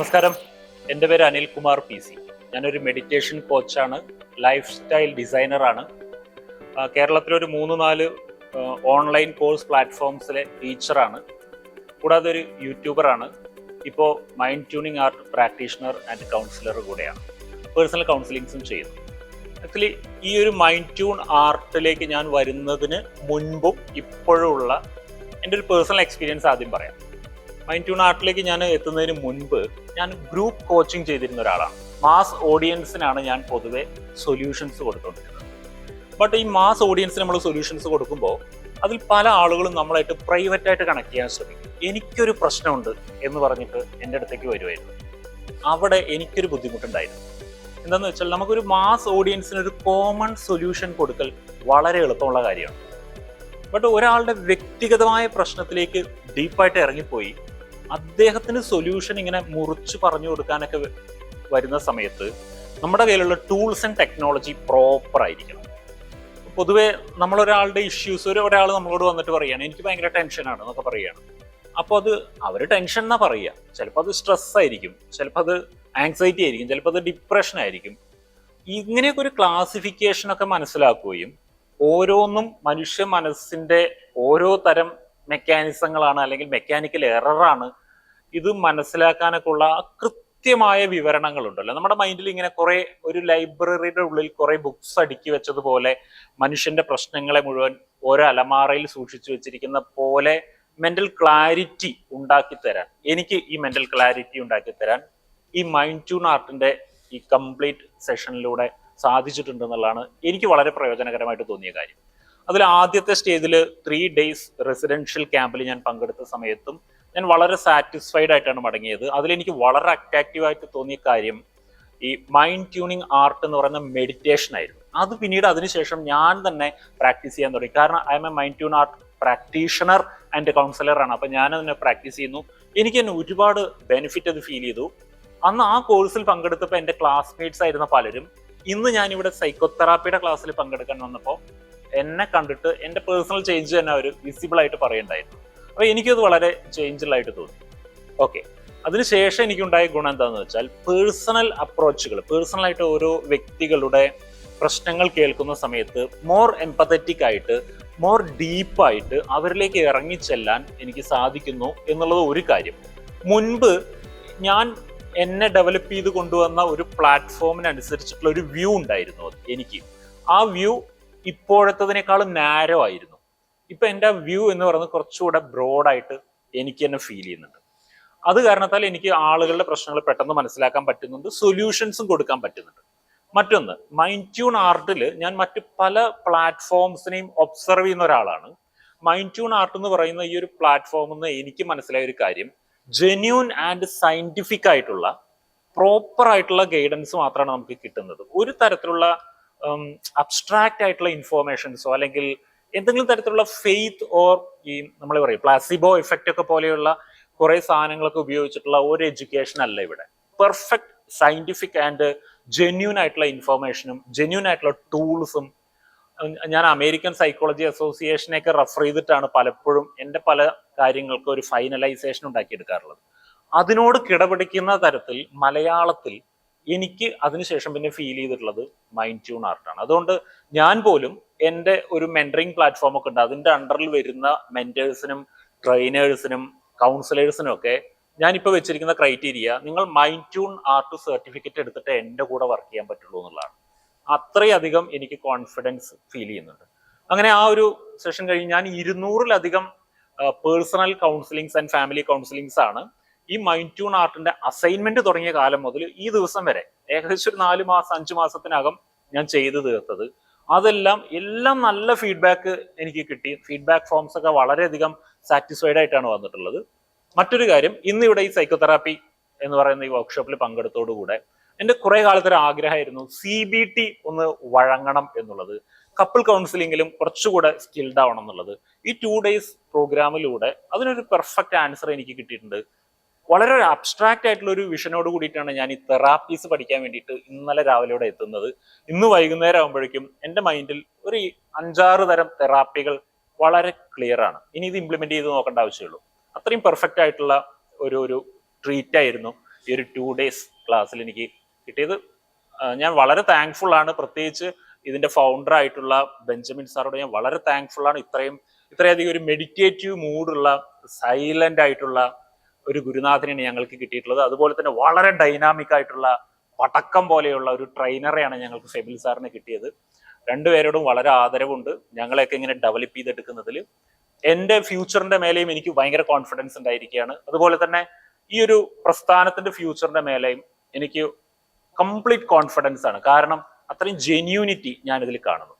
നമസ്കാരം. എന്റെ പേര് അനിൽകുമാർ പി സി. ഞാനൊരു മെഡിറ്റേഷൻ കോച്ചാണ് ലൈഫ് സ്റ്റൈൽ ഡിസൈനറാണ് കേരളത്തിലൊരു മൂന്ന് നാല് ഓൺലൈൻ കോഴ്സ് പ്ലാറ്റ്ഫോംസിലെ ടീച്ചറാണ് കൂടാതെ ഒരു യൂട്യൂബറാണ് ഇപ്പോൾ mind tuning art practitioner and counsellor കൂടെയാണ്. പേഴ്സണൽ കൗൺസിലിങ്സും ചെയ്യുന്നു. ആക്ച്വലി ഈ ഒരു മൈൻഡ് ട്യൂൺ ആർട്ടിലേക്ക് ഞാൻ വരുന്നതിന് മുൻപും ഇപ്പോഴുള്ള എന്റെ ഒരു പേഴ്സണൽ എക്സ്പീരിയൻസ് ആദ്യം പറയാം. മൈൻഡ് ട്യൂൺ ആർട്ടിലേക്ക് ഞാൻ എത്തുന്നതിന് മുൻപ് ഞാൻ ഗ്രൂപ്പ് കോച്ചിങ് ചെയ്തിരുന്ന ഒരാളാണ്. മാസ് ഓഡിയൻസിനാണ് ഞാൻ പൊതുവെ സൊല്യൂഷൻസ് കൊടുത്തുകൊണ്ടിരുന്നത് ബട്ട് ഈ മാസ് ഓഡിയൻസിന് നമ്മൾ സൊല്യൂഷൻസ് കൊടുക്കുമ്പോൾ അതിൽ പല ആളുകളും നമ്മളായിട്ട് പ്രൈവറ്റ് ആയിട്ട് കണക്ട് ചെയ്യാൻ ശ്രമിക്കും. എനിക്കൊരു പ്രശ്നമുണ്ട് എന്ന് പറഞ്ഞിട്ട് എന്റെ അടുത്തേക്ക് വരുമായിരുന്നു അവിടെ എനിക്കൊരു ബുദ്ധിമുട്ടുണ്ടായിരുന്നു. എന്താന്ന് വെച്ചാൽ നമുക്കൊരു മാസ് ഓഡിയൻസിന് ഒരു കോമൺ സൊല്യൂഷൻ കൊടുക്കൽ വളരെ എളുപ്പമുള്ള കാര്യമാണ്. ബട്ട് ഒരാളുടെ വ്യക്തിഗതമായ പ്രശ്നത്തിലേക്ക് ഡീപ്പായിട്ട് ഇറങ്ങിപ്പോയി അദ്ദേഹത്തിന് സൊല്യൂഷൻ ഇങ്ങനെ മുറിച്ച് പറഞ്ഞു കൊടുക്കാനൊക്കെ വരുന്ന സമയത്ത് നമ്മുടെ കയ്യിലുള്ള ടൂൾസ് ആൻഡ് ടെക്നോളജി പ്രോപ്പർ ആയിരിക്കണം. പൊതുവെ നമ്മളൊരാളുടെ ഇഷ്യൂസ് ഒരു ഒരാൾ നമ്മളോട് വന്നിട്ട് പറയുകയാണ് എനിക്ക് ഭയങ്കര ടെൻഷനാണ് എന്നൊക്കെ പറയുകയാണ് അപ്പോൾ അത് അവർ ടെൻഷൻ എന്നാ പറയുക ചിലപ്പോൾ അത് സ്ട്രെസ് ആയിരിക്കും ചിലപ്പോൾ അത് ആങ്സൈറ്റി ആയിരിക്കും ചിലപ്പോൾ അത് ഡിപ്രഷൻ ആയിരിക്കും. ഇങ്ങനെയൊക്കെ ഒരു ക്ലാസിഫിക്കേഷൻ ഒക്കെ മനസ്സിലാക്കുകയും ഓരോന്നും മനുഷ്യ മനസ്സിന്റെ ഓരോ തരം മെക്കാനിസങ്ങളാണ് അല്ലെങ്കിൽ മെക്കാനിക്കൽ എററാണ് ഇത് മനസ്സിലാക്കാനൊക്കെ ഉള്ള കൃത്യമായ വിവരണങ്ങളുണ്ടല്ലോ. നമ്മുടെ മൈൻഡിൽ ഇങ്ങനെ കുറെ ഒരു ലൈബ്രറിയുടെ ഉള്ളിൽ കുറെ ബുക്സ് അടുക്കി വെച്ചതുപോലെ മനുഷ്യന്റെ പ്രശ്നങ്ങളെ മുഴുവൻ ഓരോ അലമാറയിൽ സൂക്ഷിച്ചു വെച്ചിരിക്കുന്ന പോലെ മെന്റൽ ക്ലാരിറ്റി ഉണ്ടാക്കി തരാൻ എനിക്ക് ഈ മെന്റൽ ക്ലാരിറ്റി ഉണ്ടാക്കി തരാൻ ഈ മൈൻഡ് ട്യൂൺ ആർട്ടിന്റെ ഈ കംപ്ലീറ്റ് സെഷനിലൂടെ സാധിച്ചിട്ടുണ്ട് എന്നുള്ളതാണ് എനിക്ക് വളരെ പ്രയോജനകരമായിട്ട് തോന്നിയ കാര്യം. അതിൽ ആദ്യത്തെ സ്റ്റേജിൽ ത്രീ ഡേയ്സ് റെസിഡൻഷ്യൽ ക്യാമ്പിൽ ഞാൻ പങ്കെടുത്ത സമയത്തും ഞാൻ വളരെ സാറ്റിസ്ഫൈഡ് ആയിട്ടാണ് മടങ്ങിയത്. അതിലെനിക്ക് വളരെ അട്രാക്റ്റീവ് ആയിട്ട് തോന്നിയ കാര്യം ഈ മൈൻഡ് ട്യൂണിങ് ആർട്ട് എന്ന് പറയുന്ന മെഡിറ്റേഷൻ ആയിരുന്നു. അത് പിന്നീട് അതിനുശേഷം ഞാൻ തന്നെ പ്രാക്ടീസ് ചെയ്യാൻ തുടങ്ങി. കാരണം I M A mind tune art practitioner and കൗൺസിലറാണ് അപ്പം ഞാൻ അതിനെ പ്രാക്ടീസ് ചെയ്യുന്നു. എനിക്ക് തന്നെ ഒരുപാട് ബെനിഫിറ്റ് അത് ഫീൽ ചെയ്തു. അന്ന് ആ കോഴ്സിൽ പങ്കെടുത്തപ്പോൾ എന്റെ ക്ലാസ്മേറ്റ്സ് ആയിരുന്ന പലരും ഇന്ന് ഞാനിവിടെ സൈക്കോതെറാപ്പിയുടെ ക്ലാസ്സിൽ പങ്കെടുക്കാൻ വന്നപ്പോൾ എന്നെ കണ്ടിട്ട് എന്റെ പേഴ്സണൽ ചേഞ്ച് തന്നെ അവർ വിസിബിൾ ആയിട്ട് പറയുണ്ടായിരുന്നു അപ്പൊ എനിക്കത് വളരെ ചേഞ്ചിലായിട്ട് തോന്നി. ഓക്കെ അതിനുശേഷം എനിക്കുണ്ടായ ഗുണം എന്താണെന്ന് വെച്ചാൽ പേഴ്സണൽ അപ്രോച്ചുകൾ പേഴ്സണൽ ആയിട്ട് ഓരോ വ്യക്തികളുടെ പ്രശ്നങ്ങൾ കേൾക്കുന്ന സമയത്ത് മോർ എംപത്തറ്റിക് ആയിട്ട് മോർ ഡീപ്പായിട്ട് അവരിലേക്ക് ഇറങ്ങിച്ചെല്ലാൻ എനിക്ക് സാധിക്കുന്നു എന്നുള്ളത് ഒരു കാര്യം. മുൻപ് ഞാൻ എന്നെ ഡെവലപ്പ് ചെയ്ത് കൊണ്ടുവന്ന ഒരു പ്ലാറ്റ്ഫോമിനനുസരിച്ചിട്ടുള്ള ഒരു വ്യൂ ഉണ്ടായിരുന്നു എനിക്ക്. ആ വ്യൂ ഇപ്പോഴത്തതിനേക്കാളും നാരോ ആയിരുന്നു. ഇപ്പൊ എന്റെ വ്യൂ എന്ന് പറയുന്നത് കുറച്ചുകൂടെ ബ്രോഡായിട്ട് എനിക്ക് തന്നെ ഫീൽ ചെയ്യുന്നുണ്ട്. അത് കാരണത്താൽ എനിക്ക് ആളുകളുടെ പ്രശ്നങ്ങൾ പെട്ടെന്ന് മനസ്സിലാക്കാൻ പറ്റുന്നുണ്ട് സൊല്യൂഷൻസും കൊടുക്കാൻ പറ്റുന്നുണ്ട്. മറ്റൊന്ന് മൈൻഡ് ട്യൂൺ ആർട്ടിൽ ഞാൻ മറ്റ് പല പ്ലാറ്റ്ഫോംസിനെയും ഒബ്സർവ് ചെയ്യുന്ന ഒരാളാണ്. മൈൻഡ് ട്യൂൺ ആർട്ട് എന്ന് പറയുന്ന ഈ ഒരു പ്ലാറ്റ്ഫോമിൽ നിന്ന് എനിക്ക് മനസ്സിലായ ഒരു കാര്യം ജെന്യൂൻ ആൻഡ് സയന്റിഫിക് ആയിട്ടുള്ള പ്രോപ്പർ ആയിട്ടുള്ള ഗൈഡൻസ് മാത്രമാണ് നമുക്ക് കിട്ടുന്നത്. ഒരു തരത്തിലുള്ള അബ്സ്ട്രാക്റ്റ് ആയിട്ടുള്ള ഇൻഫോർമേഷൻസോ അല്ലെങ്കിൽ എന്തെങ്കിലും തരത്തിലുള്ള ഫെയ്ത്ത് ഓർ ഈ നമ്മൾ പറയും പ്ലാസിബോ ഇഫക്റ്റ് ഒക്കെ പോലെയുള്ള കുറെ സാധനങ്ങളൊക്കെ ഉപയോഗിച്ചിട്ടുള്ള ഒരു എഡ്യൂക്കേഷൻ അല്ല ഇവിടെ. പെർഫെക്റ്റ് സയന്റിഫിക് ആൻഡ് ജെന്യൂൻ ആയിട്ടുള്ള ഇൻഫർമേഷനും ജെന്യൂൻ ആയിട്ടുള്ള ടൂൾസും ഞാൻ അമേരിക്കൻ സൈക്കോളജി അസോസിയേഷനെയൊക്കെ റെഫർ ചെയ്തിട്ടാണ് പലപ്പോഴും എന്റെ പല കാര്യങ്ങൾക്കും ഒരു ഫൈനലൈസേഷൻ ഉണ്ടാക്കിയെടുക്കാറുള്ളത്. അതിനോട് കിടപിടിക്കുന്ന തരത്തിൽ മലയാളത്തിൽ എനിക്ക് അതിനുശേഷം പിന്നെ ഫീൽ ചെയ്തിട്ടുള്ളത് മൈൻഡ് ട്യൂൺ ആർട്ടാണ് അതുകൊണ്ട് ഞാൻ പോലും എന്റെ ഒരു മെന്ററിങ് പ്ലാറ്റ്ഫോം ഒക്കെ ഉണ്ട്. അതിന്റെ അണ്ടറിൽ വരുന്ന മെന്റേഴ്സിനും ട്രെയിനേഴ്സിനും കൗൺസിലേഴ്സിനും ഒക്കെ ഞാനിപ്പോൾ വെച്ചിരിക്കുന്ന ക്രൈറ്റീരിയ നിങ്ങൾ മൈൻഡ് ട്യൂൺ ആർട്ട് സർട്ടിഫിക്കറ്റ് എടുത്തിട്ട് എന്റെ കൂടെ വർക്ക് ചെയ്യാൻ പറ്റുള്ളൂ എന്നുള്ളതാണ്. അത്രയധികം എനിക്ക് കോൺഫിഡൻസ് ഫീൽ ചെയ്യുന്നുണ്ട്. അങ്ങനെ ആ ഒരു സെഷൻ കഴിഞ്ഞ് ഞാൻ ഇരുന്നൂറിലധികം personal counsellings and family counsellings ആണ് ഈ മൈൻഡ് ട്യൂൺ ആർട്ടിന്റെ അസൈൻമെന്റ് തുടങ്ങിയ കാലം മുതൽ ഈ ദിവസം വരെ ഏകദേശം ഒരു നാല് മാസം അഞ്ച് മാസത്തിനകം ഞാൻ ചെയ്തു തീർത്തത്. അതെല്ലാം എല്ലാം നല്ല ഫീഡ്ബാക്ക് എനിക്ക് കിട്ടി. ഫീഡ്ബാക്ക് ഫോംസ് ഒക്കെ വളരെയധികം സാറ്റിസ്ഫൈഡ് ആയിട്ടാണ് വന്നിട്ടുള്ളത്. മറ്റൊരു കാര്യം ഇന്നിവിടെ ഈ സൈക്കോതെറാപ്പി എന്ന് പറയുന്ന ഈ വർക്ക്ഷോപ്പിൽ പങ്കെടുത്തോടുകൂടെ എന്റെ കുറെ കാലത്തൊരു ആഗ്രഹമായിരുന്നു സി ബി ടി ഒന്ന് വഴങ്ങണം എന്നുള്ളത്. കപ്പിൾ കൗൺസിലിങ്ങിലും കുറച്ചുകൂടെ സ്കിൽഡ് ആവണം എന്നുള്ളത്. ഈ ടു ഡേയ്സ് പ്രോഗ്രാമിലൂടെ അതിനൊരു പെർഫെക്റ്റ് ആൻസർ എനിക്ക് കിട്ടിയിട്ടുണ്ട്. വളരെ ഒരു അബ്സ്ട്രാക്റ്റ് ആയിട്ടുള്ള ഒരു വിഷനോട് കൂടിയിട്ടാണ് ഞാൻ ഈ തെറാപ്പീസ് പഠിക്കാൻ വേണ്ടിയിട്ട് ഇന്നലെ രാവിലെ ഇവിടെ എത്തുന്നത്. ഇന്ന് വൈകുന്നേരം ആകുമ്പോഴേക്കും എന്റെ മൈൻഡിൽ ഒരു അഞ്ചാറ് തരം തെറാപ്പികൾ വളരെ ക്ലിയർ ആണ്. ഇനി ഇത് ഇംപ്ലിമെന്റ് ചെയ്ത് നോക്കേണ്ട ആവശ്യമുള്ളൂ. അത്രയും പെർഫെക്റ്റ് ആയിട്ടുള്ള ഒരു ഒരു ട്രീറ്റ് ആയിരുന്നു ഈ ഒരു ടു ഡേയ്സ് ക്ലാസ്സിൽ എനിക്ക് കിട്ടിയത്. ഞാൻ വളരെ താങ്ക്ഫുൾ ആണ്. പ്രത്യേകിച്ച് ഇതിന്റെ ഫൗണ്ടർ ആയിട്ടുള്ള ബെഞ്ചമിൻ സാറോട് ഞാൻ വളരെ താങ്ക്ഫുൾ ആണ്. ഇത്രയും ഇത്രയധികം ഒരു മെഡിറ്റേറ്റീവ് മൂഡുള്ള സൈലന്റ് ആയിട്ടുള്ള ഒരു ഗുരുനാഥനെയാണ് ഞങ്ങൾക്ക് കിട്ടിയിട്ടുള്ളത്. അതുപോലെ തന്നെ വളരെ ഡൈനാമിക് ആയിട്ടുള്ള പടക്കം പോലെയുള്ള ഒരു ട്രെയിനറെയാണ് ഞങ്ങൾക്ക് ഫെബിൽ സാറിന് കിട്ടിയത്. രണ്ടുപേരോടും വളരെ ആദരവുണ്ട്. ഞങ്ങളെയൊക്കെ ഇങ്ങനെ ഡെവലപ്പ് ചെയ്തെടുക്കുന്നതിൽ എന്റെ ഫ്യൂച്ചറിന്റെ മേലെയും എനിക്ക് ഭയങ്കര കോൺഫിഡൻസ് ഉണ്ടായിരിക്കുകയാണ്. അതുപോലെ തന്നെ ഈ ഒരു പ്രസ്ഥാനത്തിന്റെ ഫ്യൂച്ചറിന്റെ മേലെയും എനിക്ക് കംപ്ലീറ്റ് കോൺഫിഡൻസ് ആണ്. കാരണം അത്രയും ജെന്യൂനിറ്റി ഞാൻ ഇതിൽ കാണുന്നു.